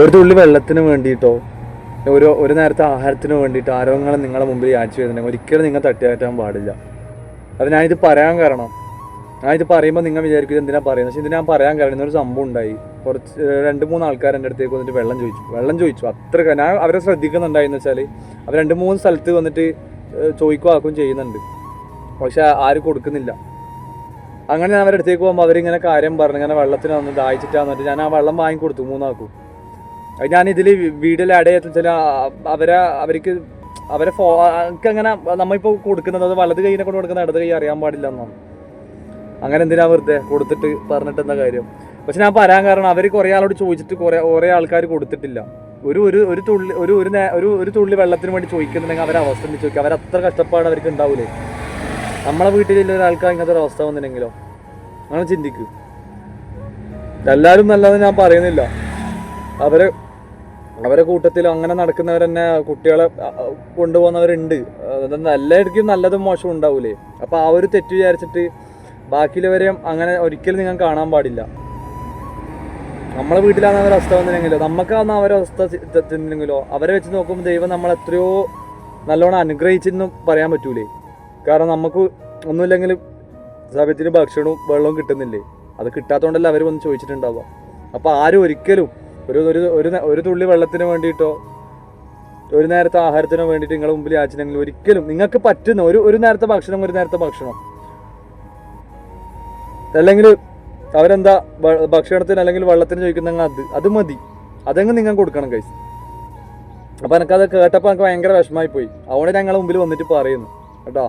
ഒരു തുള്ളി വെള്ളത്തിന് വേണ്ടിയിട്ടോ ഒരു ഒരു നേരത്തെ ആഹാരത്തിന് വേണ്ടിയിട്ട് ആരോഗ്യങ്ങളെ നിങ്ങളെ മുമ്പിൽ യാച്ചു വരുന്നുണ്ടെങ്കിൽ ഒരിക്കലും നിങ്ങൾ തട്ടിയാറ്റാൻ പാടില്ല. അത് ഞാനിത് പറയാൻ കാരണം. ഞാനിത് പറയുമ്പോൾ നിങ്ങൾ വിചാരിക്കും എന്തിനാ പറയുന്നത്? പക്ഷേ ഇത് ഞാൻ പറയാൻ കാരണം ഇന്നൊരു സംഭവം ഉണ്ടായി. കുറച്ച് രണ്ട് മൂന്ന് ആൾക്കാർ എന്റെ അടുത്തേക്ക് വന്നിട്ട് വെള്ളം ചോദിച്ചു. വെള്ളം ചോദിച്ചു. അത്ര ഞാൻ അവരെ ശ്രദ്ധിക്കുന്നുണ്ടായെന്ന് വെച്ചാൽ അവർ രണ്ട് മൂന്ന് സ്ഥലത്ത് വന്നിട്ട് ചോദിക്കുകയും ചെയ്യുന്നുണ്ട്. പക്ഷെ ആരും കൊടുക്കുന്നില്ല. അങ്ങനെ ഞാൻ അവരുടെ അടുത്തേക്ക് പോകുമ്പോൾ അവരിങ്ങനെ കാര്യം പറഞ്ഞു. ഇങ്ങനെ വെള്ളത്തിന് വന്ന് ദാഹിച്ചിട്ടാന്ന് പറഞ്ഞിട്ട് ഞാൻ ആ വെള്ളം വാങ്ങി കൊടുത്തു മൂന്നാക്കും ഞാൻ ഇതിൽ വീഡിയോയിൽ ആഡ് വെച്ചാൽ അവരെ അവർക്ക് അവരെ ഫോ അങ്ങനെ നമ്മളിപ്പോൾ കൊടുക്കുന്നത് അത് വലത് കൈയിനെ കൊണ്ട് കൊടുക്കുന്ന ഇടത് കൈ അറിയാൻ പാടില്ല എന്നാണ്. അങ്ങനെ എന്തിനാ വെറുതെ കൊടുത്തിട്ട് പറഞ്ഞിട്ട് എന്താ കാര്യം? പക്ഷെ ഞാൻ പറയാൻ കാരണം അവർ കുറേ ആളോട് ചോദിച്ചിട്ട് കുറേ കുറേ ആൾക്കാർ കൊടുത്തിട്ടില്ല. ഒരു ഒരു ഒരു തുള്ളി ഒരു ഒരു ഒരു ഒരു തുള്ളി വെള്ളത്തിന് വേണ്ടി ചോദിക്കുന്നുണ്ടെങ്കിൽ അവരെ അവസ്ഥ എന്ന് ചോദിക്കുക അവരത്ര കഷ്ടപ്പാട് അവർക്ക് ഉണ്ടാവില്ലേ നമ്മളെ വീട്ടിലുള്ള ഒരാൾക്ക് ഇങ്ങനത്തെ ഒരു അവസ്ഥ വന്നില്ലെങ്കിലോ? അങ്ങനെ ചിന്തിക്കൂ. എല്ലാവരും നല്ലതെന്ന് ഞാൻ പറയുന്നില്ല. അവരെ അവരെ കൂട്ടത്തിൽ അങ്ങനെ നടക്കുന്നവർ തന്നെ കുട്ടികളെ കൊണ്ടുപോകുന്നവരുണ്ട്. അതൊന്നും എല്ലാവർക്കും നല്ലതും മോശവും ഉണ്ടാവൂലേ. അപ്പൊ ആ ഒരു തെറ്റ് വിചാരിച്ചിട്ട് ബാക്കിയുള്ളവരെയും അങ്ങനെ ഒരിക്കലും നിങ്ങൾ കാണാൻ പാടില്ല. നമ്മളെ വീട്ടിലാണ് അവരവസ്ഥ വന്നില്ലെങ്കിലോ? നമുക്കാന്ന് അവരവസ്ഥ ചെന്നില്ലെങ്കിലോ? അവരെ വെച്ച് നോക്കുമ്പോൾ ദൈവം നമ്മൾ എത്രയോ നല്ലോണം അനുഗ്രഹിച്ചെന്നും പറയാൻ പറ്റൂലേ. കാരണം നമുക്ക് ഒന്നുമില്ലെങ്കിലും സമയത്തിന് ഭക്ഷണവും വെള്ളവും കിട്ടുന്നില്ലേ? അത് കിട്ടാത്തതുകൊണ്ടല്ല അവർ വന്ന് ചോദിച്ചിട്ടുണ്ടാവുക. അപ്പോൾ ആരും ഒരിക്കലും ഒരു ഒരു ഒരു ഒരു തുള്ളി വെള്ളത്തിന് വേണ്ടിയിട്ടോ ഒരു നേരത്തെ ആഹാരത്തിനോ വേണ്ടിയിട്ട് നിങ്ങളുടെ മുമ്പിൽ യാചിനെങ്കിൽ ഒരിക്കലും നിങ്ങൾക്ക് പറ്റുന്ന ഒരു ഒരു നേരത്തെ ഭക്ഷണം ഒരു നേരത്തെ ഭക്ഷണം. അല്ലെങ്കിൽ അവരെന്താ ഭക്ഷണത്തിന് അല്ലെങ്കിൽ വെള്ളത്തിന് ചോദിക്കുന്ന അത് അത് മതി. അതങ്ങ് നിങ്ങൾ കൊടുക്കണം കൈസ് അപ്പൊ എനിക്കത് കേട്ടപ്പോൾ എനിക്ക് ഭയങ്കര വിഷമായി പോയി അതുകൊണ്ട് ഞങ്ങളുടെ മുമ്പിൽ വന്നിട്ട് പറയുന്നു. കേട്ടോ.